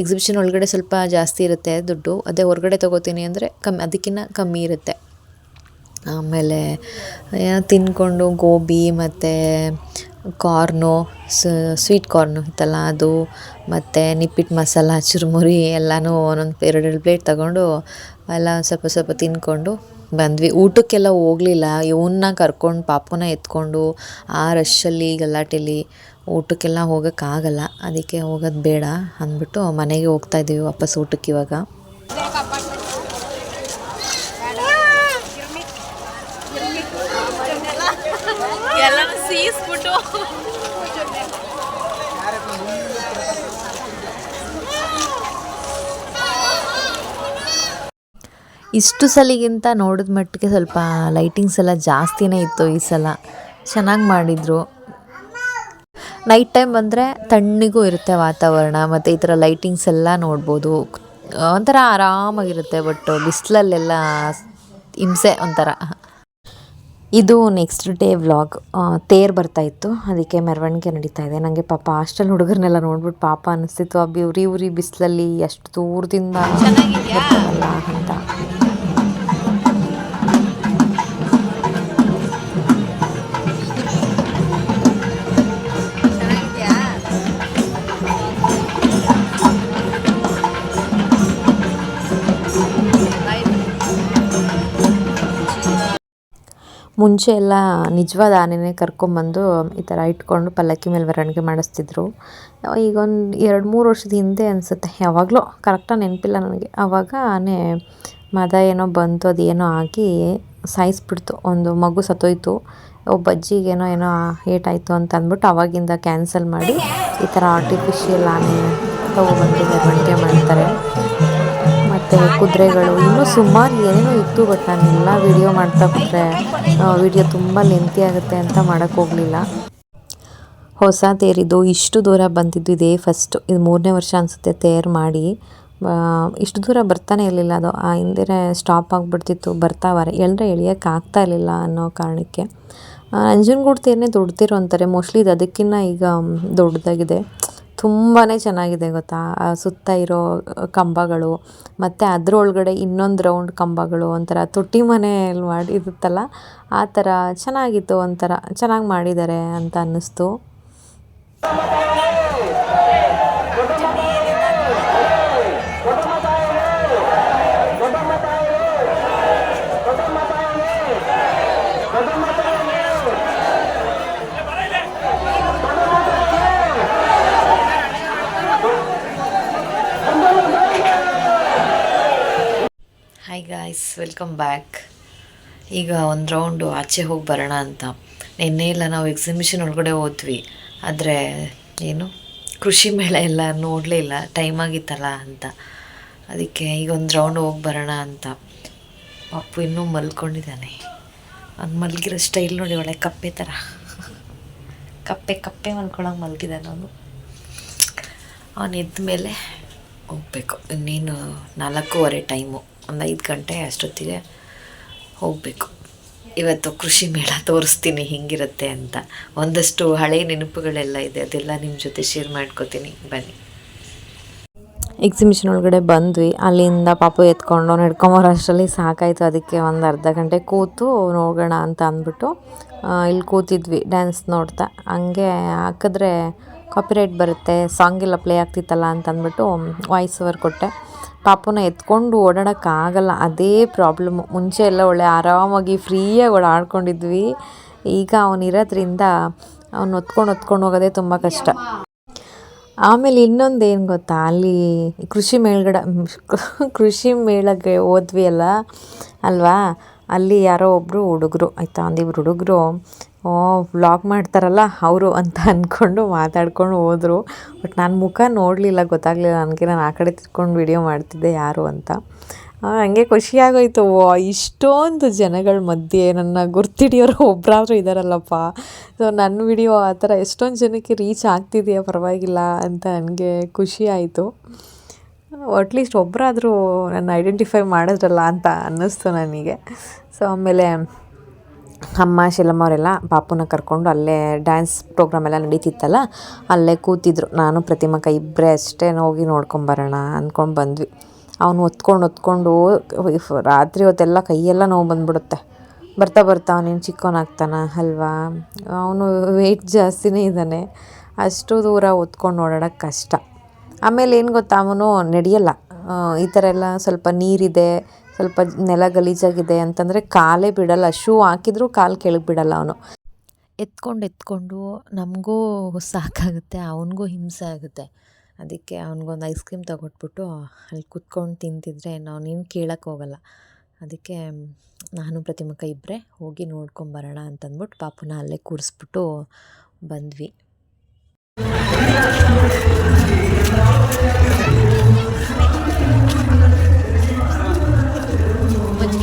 ಎಕ್ಸಿಬಿಷನ್ ಒಳಗಡೆ ಸ್ವಲ್ಪ ಜಾಸ್ತಿ ಇರುತ್ತೆ ದುಡ್ಡು. ಅದೇ ಹೊರಗಡೆ ತೊಗೋತೀನಿ ಅಂದರೆ ಕಮ್ಮಿ ಅದಕ್ಕಿಂತ ಕಮ್ಮಿ ಇರುತ್ತೆ. ಆಮೇಲೆ ಏನೋ ತಿಂದ್ಕೊಂಡು ಗೋಬಿ ಮತ್ತು ಕಾರ್ನು ಸ್ವೀಟ್ ಕಾರ್ನು ಇತ್ತಲ್ಲ ಅದು, ಮತ್ತು ನಿಪ್ಪಿಟ್ಟು ಮಸಾಲ, ಚುರುಮುರಿ ಎಲ್ಲನೂ ಒಂದೊಂದು ಎರಡೆರಡು ಪ್ಲೇಟ್ ತಗೊಂಡು ಎಲ್ಲ ಸ್ವಲ್ಪ ಸ್ವಲ್ಪ ತಿಂದ್ಕೊಂಡು ಬಂದ್ವಿ. ಊಟಕ್ಕೆಲ್ಲ ಹೋಗ್ಲಿಲ್ಲ. ಇವನ್ನ ಕರ್ಕೊಂಡು ಪಾಪುನ ಎತ್ಕೊಂಡು ಆ ರಶ್ಶಲ್ಲಿ ಗಲಾಟೆಲಿ ಊಟಕ್ಕೆಲ್ಲ ಹೋಗೋಕ್ಕಾಗಲ್ಲ. ಅದಕ್ಕೆ ಹೋಗೋದು ಬೇಡ ಅಂದ್ಬಿಟ್ಟು ಮನೆಗೆ ಹೋಗ್ತಾ ಇದ್ದೀವಿ ವಾಪಸ್ ಊಟಕ್ಕೆ ಇವಾಗ. ಇಷ್ಟು ಸಲಿಗಿಂತ ನೋಡಿದ ಮಟ್ಟಿಗೆ ಸ್ವಲ್ಪ ಲೈಟಿಂಗ್ಸ್ ಎಲ್ಲ ಜಾಸ್ತಿನೇ ಇತ್ತು ಈ ಸಲ. ಚೆನ್ನಾಗಿ ಮಾಡಿದರು. ನೈಟ್ ಟೈಮ್ ಬಂದರೆ ತಣ್ಣಗೂ ಇರುತ್ತೆ ವಾತಾವರಣ ಮತ್ತು ಈ ಥರ ಲೈಟಿಂಗ್ಸ್ ಎಲ್ಲ ನೋಡ್ಬೋದು. ಒಂಥರ ಆರಾಮಾಗಿರುತ್ತೆ ಬಟ್ ಬಿಸಿಲಲ್ಲೆಲ್ಲ ಹಿಂಸೆ ಒಂಥರ. ಇದು ನೆಕ್ಸ್ಟ್ ಡೇ ವ್ಲಾಗ್ ತೇರು ಬರ್ತಾ ಇತ್ತು. ಅದಕ್ಕೆ ಮೆರವಣಿಗೆ ನಡೀತಾ ಇದೆ. ನನಗೆ ಪಾಪ ಹಾಸ್ಟೆಲ್ ಹುಡುಗರನ್ನೆಲ್ಲ ನೋಡ್ಬಿಟ್ಟು ಪಾಪ ಅನಿಸ್ತಿತ್ತು. ಅಬ್ಬಿ ಉರಿ ಉರಿ ಬಿಸಿಲಲ್ಲಿ ಎಷ್ಟು ದೂರದಿಂದ? ಬರ್ತಾರಲ್ಲ ಅಂತ. ಮುಂಚೆ ಎಲ್ಲ ನಿಜವಾದ ಆನೆನೇ ಕರ್ಕೊಂಬಂದು ಈ ಥರ ಇಟ್ಕೊಂಡು ಪಲ್ಲಕ್ಕಿ ಮೇಲೆ ಮೆರವಣಿಗೆ ಮಾಡಿಸ್ತಿದ್ರು. ಈಗ ಒಂದು ಎರಡು ಮೂರು ವರ್ಷದ ಹಿಂದೆ ಅನಿಸುತ್ತೆ. ಯಾವಾಗಲೂ ಕರೆಕ್ಟಾಗಿ ನೆನಪಿಲ್ಲ ನನಗೆ. ಆವಾಗ ಆನೆ ಮದ ಏನೋ ಬಂತು ಅದೇನೋ ಆಗಿ ಸಾಯಿಸ್ಬಿಡ್ತು. ಒಂದು ಮಗು ಸತ್ತೋಯ್ತು. ಒಬ್ಬ ಅಜ್ಜಿಗೇನೋ ಏನೋ ಏಟಾಯಿತು ಅಂತ ಅಂದ್ಬಿಟ್ಟು ಅವಾಗಿಂದ ಕ್ಯಾನ್ಸಲ್ ಮಾಡಿ ಈ ಥರ ಆರ್ಟಿಫಿಷಿಯಲ್ ಆನೆ ತೊಗೊಬಂದು ಮೆರವಣಿಗೆ ಮಾಡ್ತಾರೆ. ಮತ್ತು ಕುದುರೆಗಳು. ಇನ್ನೂ ಸುಮಾರು ಏನೇನೋ ಇತ್ತು ಬಟ್ ನಾನೆಲ್ಲ ವಿಡಿಯೋ ಮಾಡ್ತಾ ಕೂತ್ರೆ ವಿಡಿಯೋ ತುಂಬ ಲೆಂತಿ ಆಗುತ್ತೆ ಅಂತ ಮಾಡೋಕ್ಕೆ ಹೋಗಲಿಲ್ಲ. ಹೊಸ ತೇರಿದ್ದು, ಇಷ್ಟು ದೂರ ಬಂದಿದ್ದು ಇದೇ ಫಸ್ಟು ಇದು ಮೂರನೇ ವರ್ಷ ಅನಿಸುತ್ತೆ ತೇರು ಮಾಡಿ. ಇಷ್ಟು ದೂರ ಬರ್ತಾನೆ ಇರಲಿಲ್ಲ ಅದು. ಆ ಹಿಂದೆ ಸ್ಟಾಪ್ ಆಗಿಬಿಡ್ತಿತ್ತು. ಬರ್ತಾವಾರೆ ಎಲ್ಲರ ಆಗ್ತಾ ಇರಲಿಲ್ಲ ಅನ್ನೋ ಕಾರಣಕ್ಕೆ. ನಂಜನಗೂಡು ತೇರನ್ನೇ ದೊಡ್ಡ ತೇರು ಅಂತಾರೆ. ಮೋಸ್ಟ್ಲಿ ಇದು ಅದಕ್ಕಿಂತ ಈಗ ದೊಡ್ಡದಾಗಿದೆ ತುಂಬಾ ಚೆನ್ನಾಗಿದೆ ಗೊತ್ತಾ? ಸುತ್ತ ಇರೋ ಕಂಬಗಳು, ಮತ್ತು ಅದರೊಳಗಡೆ ಇನ್ನೊಂದು ರೌಂಡ್ ಕಂಬಗಳು, ಒಂಥರ ತೊಟ್ಟಿ ಮನೆಯಲ್ಲಿ ಮಾಡಿರುತ್ತಲ್ಲ, ಆ ಥರ ಚೆನ್ನಾಗಿತ್ತು ಒಂಥರ, ಚೆನ್ನಾಗಿ ಮಾಡಿದ್ದಾರೆ ಅಂತ ಅನ್ನಿಸ್ತು. ಹಾಯ್ ಗಾಯ್ಸ್ ವೆಲ್ಕಮ್ ಬ್ಯಾಕ್ ಈಗ ಒಂದು ರೌಂಡು ಆಚೆ ಹೋಗಿ ಬರೋಣ ಅಂತ. ನಿನ್ನೆ ಎಲ್ಲ ನಾವು ಎಕ್ಸಿಬಿಷನ್ ಒಳಗಡೆ ಹೋದ್ವಿ. ಆದರೆ ಏನು, ಕೃಷಿ ಮೇಳ ಎಲ್ಲ ನೋಡಲೇ ಇಲ್ಲ ಟೈಮ್ ಆಗಿತ್ತಲ್ಲ ಅಂತ. ಅದಕ್ಕೆ ಈಗ ಒಂದು ರೌಂಡ್ ಹೋಗಿ ಬರೋಣ ಅಂತ. ಪಪ್ಪು ಇನ್ನೂ ಮಲ್ಕೊಂಡಿದ್ದಾನೆ. ಅವ್ನು ಮಲಗಿರೋ ಸ್ಟೈಲ್ ನೋಡಿ ಒಳ್ಳೆ ಕಪ್ಪೆ ಥರ ಕಪ್ಪೆ ಕಪ್ಪೆ ಮಲ್ಕೊಳಂಗೆ ಮಲಗಿದ್ದಾನೆ ಅವನು. ಅವನು ಎದ್ದ ಮೇಲೆ ಹೋಗಬೇಕು. ಇನ್ನೇನು ನಾಲ್ಕೂವರೆ ಟೈಮು ಒಂದು ಐದು ಗಂಟೆ ಅಷ್ಟೊತ್ತಿಗೆ ಹೋಗಬೇಕು. ಇವತ್ತು ಕೃಷಿ ಮೇಳ ತೋರಿಸ್ತೀನಿ ಹಿಂಗಿರುತ್ತೆ ಅಂತ. ಒಂದಷ್ಟು ಹಳೆಯ ನೆನಪುಗಳೆಲ್ಲ ಇದೆ, ಅದೆಲ್ಲ ನಿಮ್ಮ ಜೊತೆ ಶೇರ್ ಮಾಡ್ಕೋತೀನಿ. ಬನ್ನಿ. ಎಕ್ಸಿಬಿಷನ್ ಒಳಗಡೆ ಬಂದ್ವಿ. ಅಲ್ಲಿಂದ ಪಾಪು ಎತ್ಕೊಂಡು ನಡ್ಕೊಂಬರೋ ಅಷ್ಟರಲ್ಲಿ ಸಾಕಾಯಿತು. ಅದಕ್ಕೆ ಒಂದು ಅರ್ಧ ಗಂಟೆ ಕೂತು ನೋಡೋಣ ಅಂತ ಅಂದ್ಬಿಟ್ಟು ಇಲ್ಲಿ ಕೂತಿದ್ವಿ ಡ್ಯಾನ್ಸ್ ನೋಡ್ತಾ. ಹಂಗೆ ಹಾಕಿದ್ರೆ ಕಾಪಿರೈಟ್ ಬರುತ್ತೆ ಸಾಂಗ್ ಎಲ್ಲ ಪ್ಲೇ ಆಗ್ತಿತ್ತಲ್ಲ ಅಂತ ಅಂದ್ಬಿಟ್ಟು ವಾಯ್ಸ್ ಓವರ್ ಕೊಟ್ಟೆ. ಪಾಪುನ ಎತ್ಕೊಂಡು ಓಡಾಡೋಕ್ಕಾಗಲ್ಲ. ಅದೇ ಪ್ರಾಬ್ಲಮ್ಮು ಮುಂಚೆ ಎಲ್ಲ ಒಳ್ಳೆ ಆರಾಮಾಗಿ ಫ್ರೀಯಾಗಿ ಓಡಾಡ್ಕೊಂಡಿದ್ವಿ. ಈಗ ಅವನಿರೋದ್ರಿಂದ ಅವ್ನು ಹೊತ್ಕೊಂಡು ಹೊತ್ಕೊಂಡು ಹೋಗೋದೇ ತುಂಬ ಕಷ್ಟ. ಆಮೇಲೆ ಇನ್ನೊಂದು ಏನು ಗೊತ್ತಾ? ಅಲ್ಲಿ ಕೃಷಿ ಮೇಳಗಡೆ ಕೃಷಿ ಮೇಳಕ್ಕೆ ಹೋದ್ವಿ ಅಲ್ಲ? ಅಲ್ವಾ? ಅಲ್ಲಿ ಯಾರೋ ಒಬ್ಬರು ಹುಡುಗರು, ಆಯಿತಾ? ಒಂದಿಬ್ರು ಹುಡುಗರು ಓ ವ್ಲಾಗ್ ಮಾಡ್ತಾರಲ್ಲ, ಅವರು ಅಂತ ಅಂದ್ಕೊಂಡು ಮಾತಾಡ್ಕೊಂಡು ಹೋದರು. ಬಟ್ ನಾನು ಮುಖ ನೋಡಲಿಲ್ಲ, ಗೊತ್ತಾಗಲಿಲ್ಲ ನನಗೆ, ನಾನು ಆ ಕಡೆ ತಿರ್ಕೊಂಡು ವಿಡಿಯೋ ಮಾಡ್ತಿದ್ದೆ ಯಾರು ಅಂತ. ಹಂಗೆ ಖುಷಿಯಾಗೋಯ್ತು ಓ, ಇಷ್ಟೊಂದು ಜನಗಳ ಮಧ್ಯೆ ನನ್ನ ಗುರ್ತಿಡಿಯೋರು ಒಬ್ಬರಾದ್ರೂ ಇದ್ದಾರಲ್ಲಪ್ಪ ಸೊ ನನ್ನ ವಿಡಿಯೋ ಆ ಥರ ಎಷ್ಟೊಂದು ಜನಕ್ಕೆ ರೀಚ್ ಆಗ್ತಿದೆಯಾ ಪರವಾಗಿಲ್ಲ ಅಂತ ನನಗೆ ಖುಷಿ ಆಯಿತು. ಅಟ್ಲೀಸ್ಟ್ ಒಬ್ಬರಾದರೂ ನನ್ನ ಐಡೆಂಟಿಫೈ ಮಾಡಿದ್ರಲ್ಲ ಅಂತ ಅನ್ನಿಸ್ತು ನನಗೆ. ಸೊ ಆಮೇಲೆ ಅಮ್ಮ, ಶಿಲಮ್ಮ ಅವರೆಲ್ಲ ಪಾಪುನ ಕರ್ಕೊಂಡು ಅಲ್ಲೇ ಡ್ಯಾನ್ಸ್ ಪ್ರೋಗ್ರಾಮ್ ಎಲ್ಲ ನಡೀತಿತ್ತಲ್ಲ, ಅಲ್ಲೇ ಕೂತಿದ್ರು. ನಾನು ಪ್ರತಿಮಕ್ಕ ಇಬ್ಬರೇ ಅಷ್ಟೇ ಹೋಗಿ ನೋಡ್ಕೊಂಬರೋಣ ಅಂದ್ಕೊಂಡು ಬಂದ್ವಿ. ಅವನು ಒತ್ಕೊಂಡು ಒತ್ಕೊಂಡು ರಾತ್ರಿ ಹೊತ್ತೆಲ್ಲ ಕೈಯೆಲ್ಲ ನೋವು ಬಂದ್ಬಿಡುತ್ತೆ. ಬರ್ತಾ ಬರ್ತಾ ಅವನೇನು ಚಿಕ್ಕವನಾಗ್ತಾನ ಅಲ್ವಾ? ಅವನು ವೆಯ್ಟ್ ಜಾಸ್ತಿನೇ ಇದ್ದಾನೆ. ಅಷ್ಟು ದೂರ ಒತ್ಕೊಂಡು ಓಡಾಡೋಕ್ಕೆ ಕಷ್ಟ. ಆಮೇಲೆ ಏನು ಗೊತ್ತಾ, ಅವನು ನಡೆಯಲ್ಲ. ಈ ಥರ ಎಲ್ಲ ಸ್ವಲ್ಪ ನೀರಿದೆ ಸ್ವಲ್ಪ ನೆಲ ಗಲೀಜಾಗಿದೆ ಅಂತಂದರೆ ಕಾಲೇ ಬಿಡಲ್ಲ. ಶೂ ಹಾಕಿದರೂ ಕಾಲು ಕೆಳಗೆ ಬಿಡಲ್ಲ ಅವನು. ಎತ್ಕೊಂಡು ಎತ್ಕೊಂಡು ನಮಗೂ ಸಾಕಾಗುತ್ತೆ, ಅವನಿಗೂ ಹಿಂಸೆ ಆಗುತ್ತೆ. ಅದಕ್ಕೆ ಅವನಿಗೊಂದು ಐಸ್ ಕ್ರೀಮ್ ತಗೊಟ್ಬಿಟ್ಟು ಅಲ್ಲಿ ಕುತ್ಕೊಂಡು ತಿಂತಿದ್ರೆ ನಾವು ನೀನು ಕೇಳಕ್ಕೆ ಹೋಗಲ್ಲ. ಅದಕ್ಕೆ ನಾನು ಪ್ರತಿಮಕ್ಕ ಇಬ್ಬರೇ ಹೋಗಿ ನೋಡ್ಕೊಂಬರೋಣ ಅಂತಂದ್ಬಿಟ್ಟು ಪಾಪುನ ಅಲ್ಲೇ ಕೂರಿಸ್ಬಿಟ್ಟು ಬಂದ್ವಿ.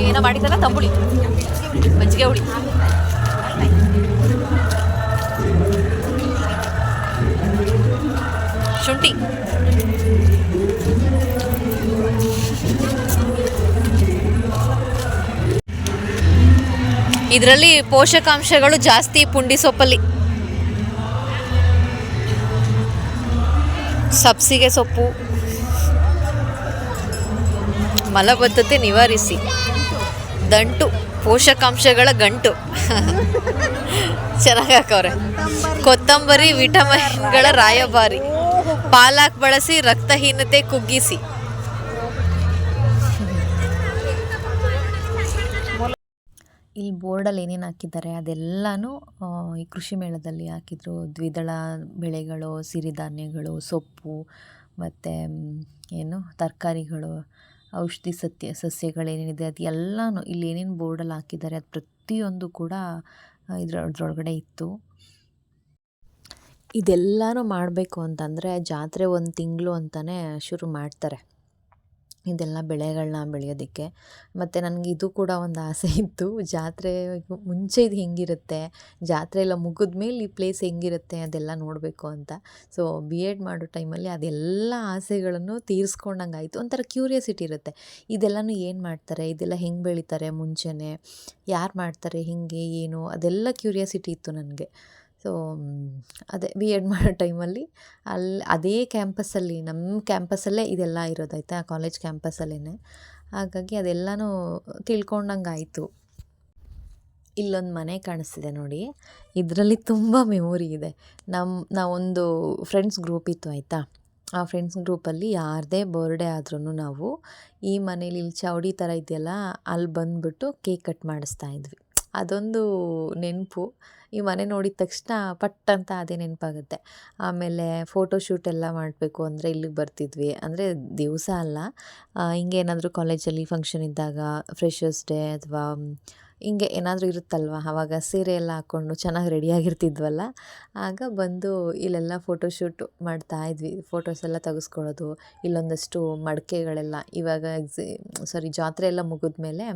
ಏನೋ ಮಾಡಿದ್ದಲ್ಲ ತಂಬುಳಿ. ಮಜ್ಜಿಗೆ ಹುಳಿ ಶುಂಠಿ. ಇದರಲ್ಲಿ ಪೋಷಕಾಂಶಗಳು ಜಾಸ್ತಿ, ಪುಂಡಿ ಸೊಪ್ಪಲ್ಲಿ. ಸಬ್ಸಿಗೆ ಸೊಪ್ಪು. ಮಲಬದ್ಧತೆ ನಿವಾರಿಸಿ. ದಂಟು, ಪೋಷಕಾಂಶಗಳ ಗಂಟು. ಚೆನ್ನಾಗಿ ಹಾಕವ್ರೆ. ಕೊತ್ತಂಬರಿ, ವಿಟಮಿನ್ಗಳ ರಾಯಭಾರಿ. ಪಾಲಾಕ್ ಬಳಸಿ ರಕ್ತಹೀನತೆ ಕುಗ್ಗಿಸಿ. ಇಲ್ಲಿ ಬೋರ್ಡಲ್ಲಿ ಏನೇನು ಹಾಕಿದ್ದಾರೆ, ಅದೆಲ್ಲನೂ ಈ ಕೃಷಿ ಮೇಳದಲ್ಲಿ ಹಾಕಿದ್ರು. ದ್ವಿದಳ ಬೆಳೆಗಳು, ಸಿರಿಧಾನ್ಯಗಳು, ಸೊಪ್ಪು, ಮತ್ತು ಏನು, ತರಕಾರಿಗಳು. ಔಷಧಿ ಸತ್ಯ ಸಸ್ಯಗಳೇನೇನಿದೆ ಅದು ಎಲ್ಲನೂ ಇಲ್ಲಿ ಏನೇನು ಬೋರ್ಡಲ್ಲಿ ಹಾಕಿದ್ದಾರೆ ಅದು ಪ್ರತಿಯೊಂದು ಕೂಡ ಇದ್ರ, ಅದ್ರೊಳಗಡೆ ಇತ್ತು. ಇದೆಲ್ಲನೂ ಮಾಡಬೇಕು ಅಂತಂದರೆ ಜಾತ್ರೆ ಒಂದು ತಿಂಗಳು ಅಂತಲೇ ಶುರು ಮಾಡ್ತಾರೆ. ಇದೆಲ್ಲ ಬೆಳೆಗಳನ್ನ ಬೆಳೆಯೋದಕ್ಕೆ. ಮತ್ತು ನನಗೆ ಇದು ಕೂಡ ಒಂದು ಆಸೆ ಇತ್ತು. ಜಾತ್ರೆ ಮುಂಚೆ ಇದು ಹೆಂಗಿರುತ್ತೆ, ಜಾತ್ರೆ ಎಲ್ಲ ಮುಗಿದ್ಮೇಲೆ ಈ ಪ್ಲೇಸ್ ಹೆಂಗಿರುತ್ತೆ ಅದೆಲ್ಲ ನೋಡಬೇಕು ಅಂತ. ಸೊ ಬಿ ಎಡ್ ಮಾಡೋ ಟೈಮಲ್ಲಿ ಅದೆಲ್ಲ ಆಸೆಗಳನ್ನು ತೀರಿಸ್ಕೊಂಡಂಗೆ ಆಯಿತು ಒಂಥರ ಕ್ಯೂರಿಯಾಸಿಟಿ ಇರುತ್ತೆ. ಇದೆಲ್ಲನೂ ಏನು ಮಾಡ್ತಾರೆ, ಇದೆಲ್ಲ ಹೆಂಗೆ ಬೆಳೀತಾರೆ ಮುಂಚೆನೇ, ಯಾರು ಮಾಡ್ತಾರೆ, ಹೇಗೆ, ಏನು, ಅದೆಲ್ಲ ಕ್ಯೂರಿಯಾಸಿಟಿ ಇತ್ತು ನನಗೆ. ಸೊ ಅದೇ ಬಿ ಎಡ್ ಮಾಡೋ ಟೈಮಲ್ಲಿ ಅಲ್ಲಿ ಅದೇ ಕ್ಯಾಂಪಸ್ಸಲ್ಲಿ ನಮ್ಮ ಕ್ಯಾಂಪಸ್ಸಲ್ಲೇ ಇದೆಲ್ಲ ಇರೋದಾಯ್ತಾ ಕಾಲೇಜ್ ಕ್ಯಾಂಪಸ್ಸಲ್ಲೇ ಹಾಗಾಗಿ ಅದೆಲ್ಲನೂ ತಿಳ್ಕೊಂಡಂಗೆ ಆಯಿತು ಇಲ್ಲೊಂದು ಮನೆ ಕಾಣಿಸ್ತಿದೆ ನೋಡಿ. ಇದರಲ್ಲಿ ತುಂಬ ಮೆಮೊರಿ ಇದೆ. ನಮ್ಮ ನಾವೊಂದು ಫ್ರೆಂಡ್ಸ್ ಗ್ರೂಪ್ ಇತ್ತು ಆಯಿತಾ. ಆ ಫ್ರೆಂಡ್ಸ್ ಗ್ರೂಪಲ್ಲಿ ಯಾರದೇ ಬರ್ಡೇ ಆದ್ರೂ ನಾವು ಈ ಮನೇಲಿ ಇಲ್ಲಿ ಚೌಡಿ ಥರ ಇದೆಯಲ್ಲ ಅಲ್ಲಿ ಬಂದುಬಿಟ್ಟು ಕೇಕ್ ಕಟ್ ಮಾಡಿಸ್ತಾ ಇದ್ವಿ. ಅದೊಂದು ನೆನಪು. ಈ ಮನೆ ನೋಡಿದ ತಕ್ಷಣ ಪಟ್ ಅಂತ ಅದೇ ನೆನಪಾಗುತ್ತೆ. ಆಮೇಲೆ ಫೋಟೋ ಶೂಟ್ ಎಲ್ಲ ಮಾಡಬೇಕು ಅಂದರೆ ಇಲ್ಲಿಗೆ ಬರ್ತಿದ್ವಿ. ಅಂದರೆ ದಿವಸ ಅಲ್ಲ. ಹಿಂಗೆ ಏನಾದರೂ ಕಾಲೇಜಲ್ಲಿ ಫಂಕ್ಷನ್ ಇದ್ದಾಗ ಫ್ರೆಷರ್ಸ್ ಡೇ ಅಥವಾ ಹಿಂಗೆ ಏನಾದರೂ ಇರುತ್ತಲ್ವ? ಆವಾಗ ಸೀರೆ ಎಲ್ಲ ಹಾಕ್ಕೊಂಡು ಚೆನ್ನಾಗಿ ರೆಡಿಯಾಗಿರ್ತಿದ್ವಲ್ಲ ಆಗ ಬಂದು ಇಲ್ಲೆಲ್ಲ ಫೋಟೋ ಶೂಟ್ ಮಾಡ್ತಾ ಇದ್ವಿ. ಫೋಟೋಸ್ ಎಲ್ಲ ತೆಗೆಸ್ಕೊಳ್ಳೋದು, ಇಲ್ಲೊಂದಷ್ಟು ಮಡಕೆಗಳೆಲ್ಲ ಇವಾಗ ಎಕ್ಸಿ ಸಾರಿ ಜಾತ್ರೆ ಎಲ್ಲ ಮುಗಿದ್ಮೇಲೆ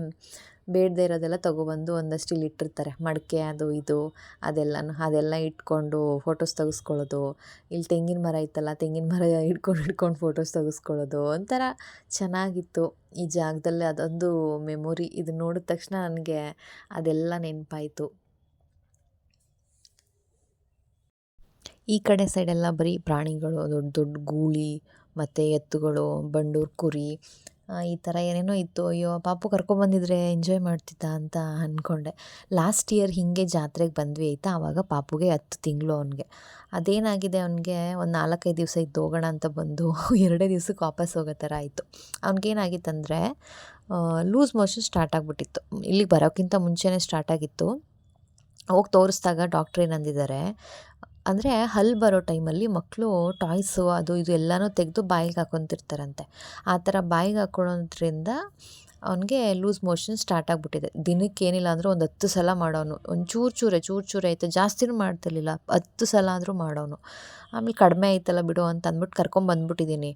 ಬೇಡದೇ ಇರೋದೆಲ್ಲ ತೊಗೊಬಂದು ಒಂದಷ್ಟು ಇಲ್ಲಿ ಇಟ್ಟಿರ್ತಾರೆ. ಮಡಿಕೆ ಅದು ಇದು, ಅದೆಲ್ಲನೂ, ಅದೆಲ್ಲ ಇಟ್ಕೊಂಡು ಫೋಟೋಸ್ ತೆಗೆಸ್ಕೊಳ್ಳೋದು. ಇಲ್ಲಿ ತೆಂಗಿನ ಮರ ಇತ್ತಲ್ಲ, ತೆಂಗಿನ ಮರ ಹಿಡ್ಕೊಂಡು ಹಿಡ್ಕೊಂಡು ಫೋಟೋಸ್ ತೆಗೆಸ್ಕೊಳ್ಳೋದು. ಒಂಥರ ಚೆನ್ನಾಗಿತ್ತು. ಈ ಜಾಗದಲ್ಲಿ ಅದೊಂದು ಮೆಮೊರಿ ಇದು ನೋಡಿದ ತಕ್ಷಣ ನನಗೆ ಅದೆಲ್ಲ ನೆನಪಾಯಿತು. ಈ ಕಡೆ ಸೈಡೆಲ್ಲ ಬರೀ ಪ್ರಾಣಿಗಳು, ದೊಡ್ಡ ದೊಡ್ಡ ಗೂಳಿ, ಮತ್ತು ಎತ್ತುಗಳು, ಬಂಡೂರು ಕುರಿ ಈ ಥರ ಏನೇನೋ ಇತ್ತು. ಅಯ್ಯೋ, ಪಾಪು ಕರ್ಕೊಂಬಂದಿದ್ರೆ ಎಂಜಾಯ್ ಮಾಡ್ತಿದ್ದ ಅಂತ ಅಂದ್ಕೊಂಡೆ ಲಾಸ್ಟ್ ಇಯರ್ ಹೀಗೆ ಜಾತ್ರೆಗೆ ಬಂದ್ವಿ ಆಯಿತಾ? ಆವಾಗ ಪಾಪುಗೆ ಹತ್ತು ತಿಂಗಳು ಅವನಿಗೆ. ಅದೇನಾಗಿದೆ ಅವನಿಗೆ? ಒಂದು ನಾಲ್ಕೈದು ದಿವಸ ಇದ್ದು ಹೋಗೋಣ ಅಂತ ಬಂದು *laughs* ಎರಡೇ ದಿವ್ಸಕ್ಕೆ ವಾಪಸ್ ಹೋಗೋ ಥರ ಆಯಿತು. ಅವ್ನಿಗೇನಾಗಿತ್ತಂದರೆ ಲೂಸ್ ಮೋಷನ್ ಸ್ಟಾರ್ಟ್ ಆಗಿಬಿಟ್ಟಿತ್ತು. ಇಲ್ಲಿಗೆ ಬರೋಕ್ಕಿಂತ ಮುಂಚೆನೇ ಸ್ಟಾರ್ಟ್ ಆಗಿತ್ತು. ಹೋಗಿ ತೋರಿಸ್ದಾಗ ಡಾಕ್ಟ್ರ್ ಏನಂದಿದ್ದಾರೆ ಅಂದರೆ ಹಲ್ಲು ಬರೋ ಟೈಮಲ್ಲಿ ಮಕ್ಕಳು ಟಾಯ್ಸು ಅದು ಇದು ಎಲ್ಲನೂ ತೆಗೆದು ಬಾಯಿಗೆ ಹಾಕೊತಿರ್ತಾರಂತೆ ಆ ಥರ ಬಾಯಿಗೆ ಹಾಕೊಳ್ಳೋದ್ರಿಂದ ಅವನಿಗೆ ಲೂಸ್ ಮೋಷನ್ ಸ್ಟಾರ್ಟ್ ಆಗಿಬಿಟ್ಟಿದೆ. ದಿನಕ್ಕೆ ಏನಿಲ್ಲ ಅಂದರೂ ಒಂದು ಹತ್ತು ಸಲ ಮಾಡೋನು. ಒಂದು ಚೂರು, ಚೂರೇ ಚೂರು ಚೂರೇ ಆಯಿತು ಜಾಸ್ತಿನೂ ಮಾಡ್ತಿರ್ಲಿಲ್ಲ. ಹತ್ತು ಸಲ ಆದರೂ ಮಾಡೋನು. ಆಮೇಲೆ ಕಡಿಮೆ ಆಯ್ತಲ್ಲ ಬಿಡು ಅಂತ ಅಂದ್ಬಿಟ್ಟು ಕರ್ಕೊಂಬಂದ್ಬಿಟ್ಟಿದ್ದೀನಿ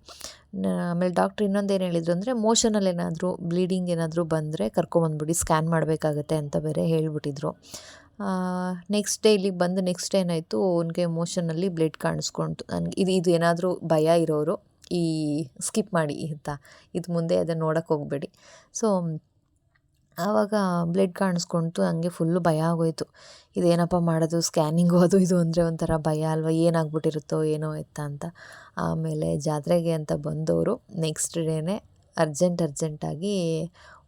ಆಮೇಲೆ ಡಾಕ್ಟ್ರ್ ಇನ್ನೊಂದು ಏನು ಹೇಳಿದ್ರು ಅಂದರೆ ಮೋಷನಲ್ಲಿ ಏನಾದರೂ, ಬ್ಲೀಡಿಂಗ್ ಏನಾದರೂ ಬಂದರೆ ಕರ್ಕೊಂಬಂದ್ಬಿಡಿ ಸ್ಕ್ಯಾನ್ ಮಾಡಬೇಕಾಗತ್ತೆ ಅಂತ ಬೇರೆ ಹೇಳಿಬಿಟ್ಟಿದ್ರು. ನೆಕ್ಸ್ಟ್ ಡೇ ಇಲ್ಲಿಗೆ ಬಂದು ನೆಕ್ಸ್ಟ್ ಏನಾಯಿತು, ಅವನಿಗೆ ಮೋಷನಲ್ಲಿ ಬ್ಲಡ್ ಕಾಣಿಸ್ಕೊಂತು ನನಗೆ ಇದು ಇದು ಏನಾದರೂ ಭಯ ಇರೋರು, ಈ ಸ್ಕಿಪ್ ಮಾಡಿ ಅಂತ. ಇದು ಮುಂದೆ ಅದನ್ನು ನೋಡೋಕೆ ಹೋಗಬೇಡಿ. ಸೊ ಆವಾಗ ಬ್ಲಡ್ ಕಾಣಿಸ್ಕೊಂತು ನನಗೆ ಫುಲ್ಲು ಭಯ ಆಗೋಯಿತು. ಇದೇನಪ್ಪ ಮಾಡೋದು ಸ್ಕ್ಯಾನಿಂಗು ಅದು, ಇದು ಅಂದರೆ ಒಂಥರ ಭಯ ಅಲ್ವಾ, ಏನಾಗ್ಬಿಟ್ಟಿರುತ್ತೋ ಏನೋ ಎತ್ತ ಅಂತ. ಆಮೇಲೆ ಜಾತ್ರೆಗೆ ಅಂತ ಬಂದವರು ನೆಕ್ಸ್ಟ್ ಡೇನೇ ಅರ್ಜೆಂಟ್ ಅರ್ಜೆಂಟಾಗಿ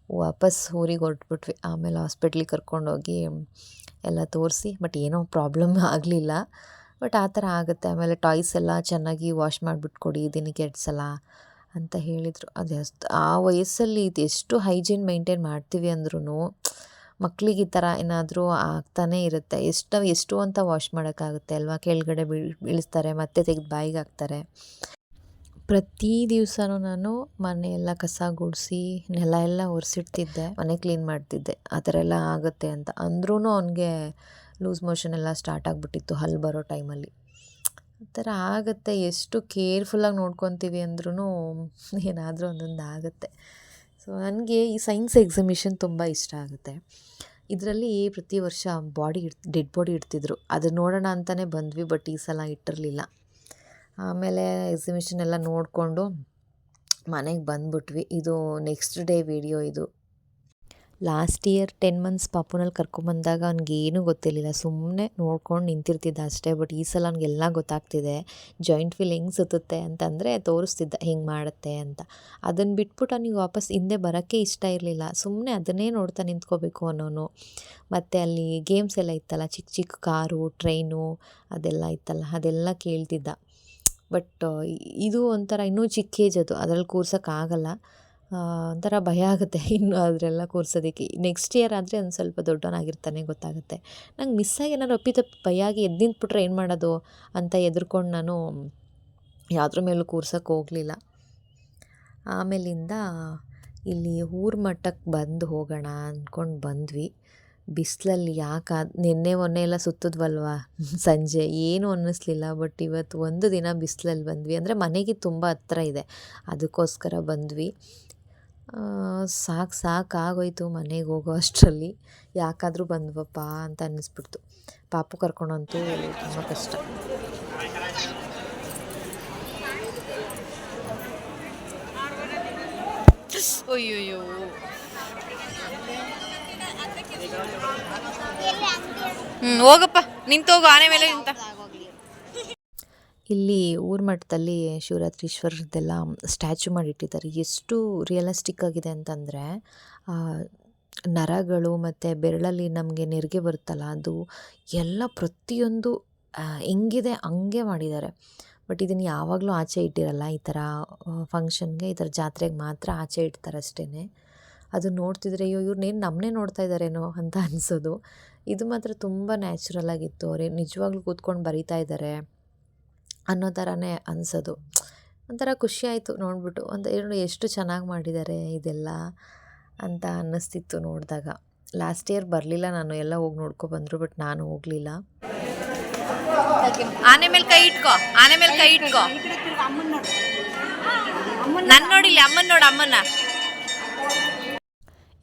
ವಾಪಸ್ ಊರಿಗೆ ಹೊರಟ್ಬಿಟ್ವಿ. ಆಮೇಲೆ ಹಾಸ್ಪಿಟ್ಲಿಗೆ ಕರ್ಕೊಂಡೋಗಿ ಎಲ್ಲ ತೋರಿಸಿ, ಬಟ್ ಏನೋ ಪ್ರಾಬ್ಲಮ್ *laughs* ಆಗಲಿಲ್ಲ. ಬಟ್ ಆ ಥರ ಆಗುತ್ತೆ. ಆಮೇಲೆ ಟಾಯ್ಸ್ ಎಲ್ಲ ಚೆನ್ನಾಗಿ ವಾಶ್ ಮಾಡಿಬಿಟ್ಟು ಕೊಡಿ ದಿನಕ್ಕೆ ಎರಡು ಸಲ ಅಂತ ಹೇಳಿದರು. ಅದೆಷ್ಟು ಆ ವಯಸ್ಸಲ್ಲಿ ಇದು ಎಷ್ಟು ಹೈಜೀನ್ ಮೈಂಟೈನ್ ಮಾಡ್ತೀವಿ ಅಂದ್ರೂ ಮಕ್ಕಳಿಗೆ ಈ ಥರ ಏನಾದರೂ ಆಗ್ತಾನೇ ಇರುತ್ತೆ. ಎಷ್ಟು ಎಷ್ಟು ಅಂತ ವಾಶ್ ಮಾಡೋಕ್ಕಾಗುತ್ತೆ ಅಲ್ವಾ? ಕೆಳಗಡೆ ಬೀಳ್, ಬೀಳಿಸ್ತಾರೆ, ಮತ್ತೆ ತೆಗೆದು ಬಾಯಿಗೆ ಹಾಕ್ತಾರೆ. ಪ್ರತಿ ದಿವಸನೂ ನಾನು ಮನೆ ಎಲ್ಲ ಕಸ ಗುಡಿಸಿ, ನೆಲ ಎಲ್ಲ ಒರೆಸಿಡ್ತಿದ್ದೆ. ಮನೆ ಕ್ಲೀನ್ ಮಾಡ್ತಿದ್ದೆ. ಆ ಥರ ಎಲ್ಲ ಆಗುತ್ತೆ ಅಂತ. ಅಂದ್ರೂ ಅವನಿಗೆ ಲೂಸ್ ಮೋಷನ್ ಎಲ್ಲ ಸ್ಟಾರ್ಟ್ ಆಗಿಬಿಟ್ಟಿತ್ತು ಹಲ್ಲು ಬರೋ ಟೈಮಲ್ಲಿ ಆ ಥರ ಆಗುತ್ತೆ. ಎಷ್ಟು ಕೇರ್ಫುಲ್ಲಾಗಿ ನೋಡ್ಕೊತೀವಿ ಅಂದ್ರೂ ಏನಾದರೂ ಒಂದೊಂದು ಆಗುತ್ತೆ. ಸೊ ನನಗೆ ಈ ಸೈನ್ಸ್ ಎಕ್ಸಿಬಿಷನ್ ತುಂಬ ಇಷ್ಟ ಆಗುತ್ತೆ. ಇದರಲ್ಲಿ ಪ್ರತಿ ವರ್ಷ ಬಾಡಿ ಇಡ್ ಡೆಡ್ ಬಾಡಿ ಇಡ್ತಿದ್ರು. ಅದನ್ನ ನೋಡೋಣ ಅಂತಲೇ ಬಂದ್ವಿ ಬಟ್ ಈ ಸಲ ಇಟ್ಟಿರಲಿಲ್ಲ. ಆಮೇಲೆ ಎಕ್ಸಿಬಿಷನ್ ಎಲ್ಲ ನೋಡಿಕೊಂಡು ಮನೆಗೆ ಬಂದ್ಬಿಟ್ವಿ. ಇದು ನೆಕ್ಸ್ಟ್ ಡೇ ವಿಡಿಯೋ ಇದು. ಲಾಸ್ಟ್ ಇಯರ್ ಟೆನ್ ಮಂತ್ಸ್ ಪಾಪುನಲ್ಲಿ ಕರ್ಕೊಂಬಂದಾಗ ಅವ್ನಿಗೇನೂ ಗೊತ್ತಿರಲಿಲ್ಲ. ಸುಮ್ಮನೆ ನೋಡ್ಕೊಂಡು ನಿಂತಿರ್ತಿದ್ದ ಅಷ್ಟೇ ಬಟ್ ಈ ಸಲ ಅವ್ನಿಗೆಲ್ಲ ಗೊತ್ತಾಗ್ತಿದೆ. ಜಾಯಿಂಟ್ ಫೀಲ್ ಹೆಂಗೆ ಸುತ್ತುತ್ತೆ ಅಂತಂದರೆ ತೋರಿಸ್ತಿದ್ದ, ಹಿಂಗೆ ಮಾಡುತ್ತೆ ಅಂತ. ಅದನ್ನು ಬಿಟ್ಬಿಟ್ಟು ಅವ್ನಿಗೆ ವಾಪಸ್ ಹಿಂದೆ ಬರೋಕ್ಕೆ ಇಷ್ಟ ಇರಲಿಲ್ಲ. ಸುಮ್ಮನೆ ಅದನ್ನೇ ನೋಡ್ತಾ ನಿಂತ್ಕೋಬೇಕು ಅನ್ನೋನು. ಮತ್ತು ಅಲ್ಲಿ ಗೇಮ್ಸ್ ಎಲ್ಲ ಇತ್ತಲ್ಲ ಚಿಕ್ಕ ಚಿಕ್ಕ ಕಾರು ಟ್ರೈನು ಅದೆಲ್ಲ ಇತ್ತಲ್ಲ, ಅದೆಲ್ಲ ಕೇಳ್ತಿದ್ದ. ಬಟ್ ಇದು ಒಂಥರ ಇನ್ನೂ ಚಿಕ್ಕ ಏಜ್ ಅದು. ಅದ್ರಲ್ಲಿ ಕೂರ್ಸೋಕ್ಕಾಗಲ್ಲ ಒಂಥರ ಭಯ ಆಗುತ್ತೆ *laughs* ಇನ್ನು ಅದರೆಲ್ಲ ಕೂರ್ಸೋದಕ್ಕೆ. ನೆಕ್ಸ್ಟ್ ಇಯರ್ ಆದರೆ ಒಂದು ಸ್ವಲ್ಪ ದೊಡ್ಡವನಾಗಿರ್ತಾನೆ ಗೊತ್ತಾಗುತ್ತೆ. ನಂಗೆ ಮಿಸ್ಸಾಗಿ ಏನಾದ್ರು ಅಪ್ಪಿತಪ್ಪಿ ಭಯ ಆಗಿ ಎದ್ದು ನಿಂತ್ಬಿಟ್ರೆ ಏನು ಮಾಡೋದು ಅಂತ ಎದ್ರುಕೊಂಡು ನಾನು ಯಾವುದ್ರ ಮೇಲೂ ಕೂರ್ಸೋಕ್ಕೆ ಹೋಗಲಿಲ್ಲ. ಆಮೇಲಿಂದ ಇಲ್ಲಿ ಊರ ಮಟ್ಟಕ್ಕೆ ಬಂದು ಹೋಗೋಣ ಅಂದ್ಕೊಂಡು ಬಂದ್ವಿ. ಬಿಸಿಲಲ್ಲಿ ಯಾಕೆ? ನಿನ್ನೆ ಮೊನ್ನೆ ಎಲ್ಲ ಸುತ್ತಿದ್ವಲ್ವ? *laughs* ಸಂಜೆ ಏನೂ ಅನ್ನಿಸ್ಲಿಲ್ಲ ಬಟ್ ಇವತ್ತು ಒಂದು ದಿನ ಬಿಸಿಲಲ್ಲಿ ಬಂದ್ವಿ. ಅಂದರೆ ಮನೆಗೆ ತುಂಬ ಹತ್ರ ಇದೆ. ಅದಕ್ಕೋಸ್ಕರ ಬಂದ್ವಿ. ಸಾಕು ಸಾಕಾಗೋಯ್ತು ಮನೆಗೆ ಹೋಗೋ ಅಷ್ಟರಲ್ಲಿ. ಯಾಕಾದರೂ ಬಂದ್ವಪ್ಪ ಅಂತ ಅನ್ನಿಸ್ಬಿಡ್ತು. ಪಾಪು ಕರ್ಕೊಂಡಂತೂ ತುಂಬ ಕಷ್ಟ. ಅಯ್ಯೋಯ್ಯೋ. ಹ್ಮ್, ಹೋಗಪ್ಪ. ನಿಂತೋಗು ಆನೆ ಮೇಲೆ ನಿಂತ. ಇಲ್ಲಿ ಊರ ಮಠದಲ್ಲಿ ಶಿವರಾತ್ರೀಶ್ವರದ್ದೆಲ್ಲ ಸ್ಟ್ಯಾಚು ಮಾಡಿಟ್ಟಿದ್ದಾರೆ. ಎಷ್ಟು ರಿಯಲಿಸ್ಟಿಕ್ ಆಗಿದೆ ಅಂತಂದರೆ ನರಗಳು ಮತ್ತು ಬೆರಳಲ್ಲಿ ನಮಗೆ ನೆರಿಗೆ ಬರುತ್ತಲ್ಲ, ಅದು ಎಲ್ಲ ಪ್ರತಿಯೊಂದು ಹೆಂಗಿದೆ ಹಂಗೆ ಮಾಡಿದ್ದಾರೆ. ಬಟ್ ಇದನ್ನು ಯಾವಾಗಲೂ ಆಚೆ ಇಟ್ಟಿರಲ್ಲ, ಈ ಥರ ಫಂಕ್ಷನ್ಗೆ ಈ ಥರ ಜಾತ್ರೆಗೆ ಮಾತ್ರ ಆಚೆ ಇಡ್ತಾರೆ ಅಷ್ಟೇ ಅದು ನೋಡ್ತಿದ್ರೆ ಅಯ್ಯೋ ಇವ್ರನ್ನೇನು ನಮ್ಮನ್ನೇ ನೋಡ್ತಾ ಇದ್ದಾರೇನೋ ಅಂತ *laughs* ಅನಿಸೋದು. ಇದು ಮಾತ್ರ ತುಂಬ ನ್ಯಾಚುರಲ್ ಆಗಿತ್ತು ಅವ್ರು. ನಿಜವಾಗ್ಲೂ ಕೂತ್ಕೊಂಡು ಬರೀತಾ ಇದ್ದಾರೆ ಅನ್ನೋ ಥರನೇ ಅನಿಸೋದು. ಒಂಥರ ಖುಷಿ ಆಯಿತು ನೋಡಿಬಿಟ್ಟು. ಒಂದು ಏನು ಎಷ್ಟು ಚೆನ್ನಾಗಿ ಮಾಡಿದ್ದಾರೆ ಇದೆಲ್ಲ ಅಂತ ಅನ್ನಿಸ್ತಿತ್ತು ನೋಡಿದಾಗ. ಲಾಸ್ಟ್ ಇಯರ್ ಬರಲಿಲ್ಲ ನಾನು. ಎಲ್ಲ ಹೋಗಿ ನೋಡ್ಕೊ ಬಂದರು ಬಟ್ ನಾನು ಹೋಗಲಿಲ್ಲ. ಆನೆ ಮೇಲೆ ಕೈ ಇಟ್ಕೋ. ಆನೆ ಮೇಲೆ ಕೈ ಇಟ್ಕೋ. ನನ್ನ ನೋಡಿಲ್ಲ ಅಮ್ಮನ ನೋಡು ಅಮ್ಮನ್ನ.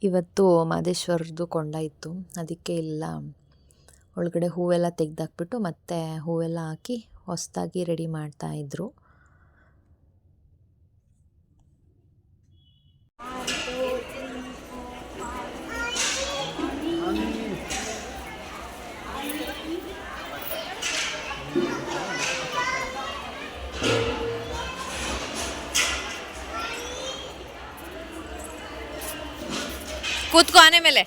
ಇವತ್ತು ಮಾದೇಶ್ವರದ್ದು ಕೊಂಡ ಇತ್ತು. ಅದಕ್ಕೆ ಇಲ್ಲ ಒಳಗಡೆ ಹೂವೆಲ್ಲ ತೆಗೆದಾಕ್ಬಿಟ್ಟು ಮತ್ತೆ ಹೂವೆಲ್ಲ ಹಾಕಿ ಹೊಸದಾಗಿ ರೆಡಿ ಮಾಡ್ತಾಯಿದ್ರು ಕೂತ್ಕೋ ಆನೆ ಮೇಲೆ.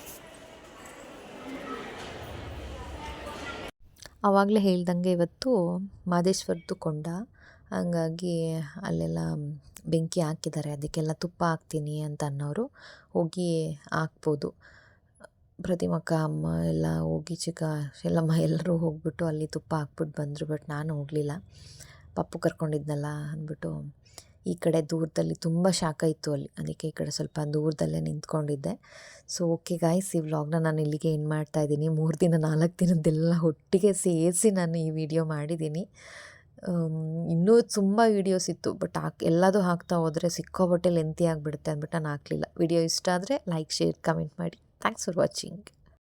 ಆವಾಗಲೇ ಹೇಳ್ದಂಗೆ ಇವತ್ತು ಮಾದೇಶ್ವರದ್ದು ಕೊಂಡ. ಹಂಗಾಗಿ ಅಲ್ಲೆಲ್ಲ ಬೆಂಕಿ ಹಾಕಿದ್ದಾರೆ. ಅದಕ್ಕೆಲ್ಲ ತುಪ್ಪ ಹಾಕ್ತೀನಿ ಅಂತ ಅನ್ನೋರು ಹೋಗಿ ಹಾಕ್ಬೋದು. ಪ್ರತಿಮಕ್ಕ, ಅಮ್ಮ ಎಲ್ಲ ಹೋಗಿ ಚಿಕ್ಕ ಎಲ್ಲಮ್ಮ ಎಲ್ಲರೂ ಹೋಗ್ಬಿಟ್ಟು ಅಲ್ಲಿ ತುಪ್ಪ ಹಾಕ್ಬಿಟ್ಟು ಬಂದರು, ಬಟ್ ನಾನು ಹೋಗಲಿಲ್ಲ. ಪಪ್ಪು ಕರ್ಕೊಂಡಿದ್ನಲ್ಲ ಅಂದ್ಬಿಟ್ಟು ಈ ಕಡೆ ದೂರದಲ್ಲಿ ತುಂಬ ಶಾಖ ಇತ್ತು ಅಲ್ಲಿ. ಅದಕ್ಕೆ ಈ ಕಡೆ ಸ್ವಲ್ಪ ದೂರದಲ್ಲೇ ನಿಂತ್ಕೊಂಡಿದ್ದೆ. ಸೊ ಓಕೆ ಗಾಯ್ಸ್ ಈ ವ್ಲಾಗ್ನ ನಾನು ಇಲ್ಲಿಗೆ ಏನು ಮಾಡ್ತಾ ಇದ್ದೀನಿ. ಮೂರು ದಿನ, ನಾಲ್ಕು ದಿನದ್ದೆಲ್ಲ ಒಟ್ಟಿಗೆ ಸೇರಿಸಿ ನಾನು ಈ ವಿಡಿಯೋ ಮಾಡಿದ್ದೀನಿ. ಇನ್ನೂ ತುಂಬ ವೀಡಿಯೋಸ್ ಇತ್ತು ಬಟ್ ಹಾಕಿ ಎಲ್ಲದೂ ಹಾಕ್ತಾ ಹೋದರೆ ಸಿಕ್ಕೋಬಟ್ಟೆ ಲೆಂತಿ ಆಗಿಬಿಡುತ್ತೆ ಅಂದ್ಬಿಟ್ಟು ನಾನು ಹಾಕಲಿಲ್ಲ. ವಿಡಿಯೋ ಇಷ್ಟ ಆದರೆ ಲೈಕ್ ಶೇರ್ ಕಮೆಂಟ್ ಮಾಡಿ. Thanks for watching